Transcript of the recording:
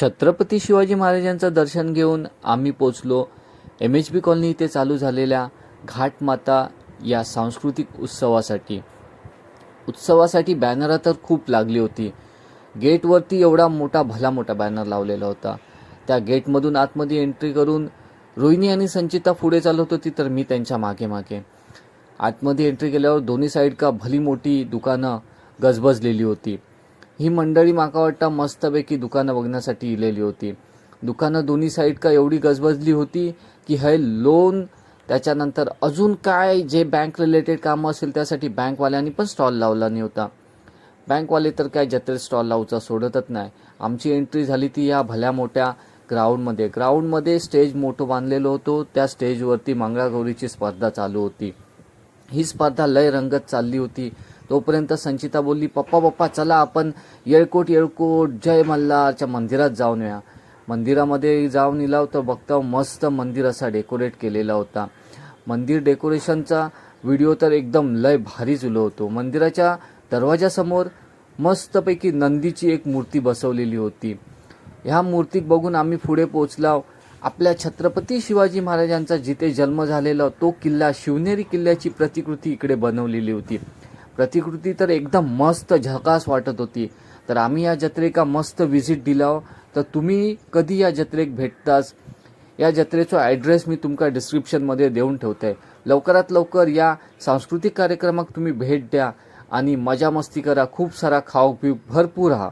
छत्रपती शिवाजी महाराजांचं दर्शन घेऊन आम्ही पोचलो. एम एच बी कॉलनी इथे चालू झालेल्या घाटमाता या सांस्कृतिक उत्सवासाठी. उत्सवासाठी बॅनर तर खूप लागली होती. गेटवरती एवढा मोठा भला मोठा बॅनर लावलेला होता. त्या गेटमधून आतमध्ये एंट्री करून रोहिणी आणि संचिता पुढे चालत होती तर मी त्यांच्या मागे मागे. आतमध्ये एंट्री केल्यावर दोन्ही साईड का भली मोठी दुकानं गजबजलेली होती. ही मंडळी माका वाटतं मस्तपैकी दुकानं बघण्यासाठी इलेली होती. दुकानं दोन्ही साईड का एवढी गजबजली होती की हे लोन त्याच्यानंतर अजून काय जे बँक रिलेटेड कामं असेल त्यासाठी बँकवाल्यांनी पण स्टॉल लावला नाही होता. बँकवाले तर काय जत्रेत स्टॉल लावचा सोडतच नाही. आमची एंट्री झाली ती या भल्या मोठ्या ग्राउंडमध्ये ग्राउंडमध्ये स्टेज मोठं बांधलेलं होतो. त्या स्टेजवरती मंगळागौरीची स्पर्धा चालू होती. ही स्पर्धा लय रंगत चालली होती. तोपर्यंत संचिता बोलली पप्पा पप्पा चला आपण येळकोट येळकोट जय मल्हारच्या मंदिरात जाऊन या मंदिरामध्ये जाऊन इला तर बघता मस्त मंदिर असा डेकोरेट केलेला होता. मंदिर डेकोरेशनचा व्हिडिओ तर एकदम लय भारी जुलो होतो. मंदिराच्या दरवाजासमोर मस्तपैकी नंदीची एक मूर्ती बसवलेली होती. ह्या मूर्तीत बघून आम्ही पुढे पोचलाव आपल्या छत्रपती शिवाजी महाराजांचा जिथे जन्म झालेला तो किल्ला शिवनेरी किल्ल्याची प्रतिकृती इकडे बनवलेली होती. प्रतिकृती तर एकदम मस्त झकास वाटत होती. तर आम्ही या जत्रेका मस्त व्हिजिट दिला हो. तर तुम्ही कधी या जत्रेक भेटताच या जत्रेचा ॲड्रेस मी तुमका डिस्क्रिप्शनमध्ये देऊन ठेवतोय लवकरात लवकर या सांस्कृतिक कार्यक्रमाक तुम्ही भेट द्या आणि मजा मस्ती करा. खूप सारा खाऊ पिऊ भरपूर हा.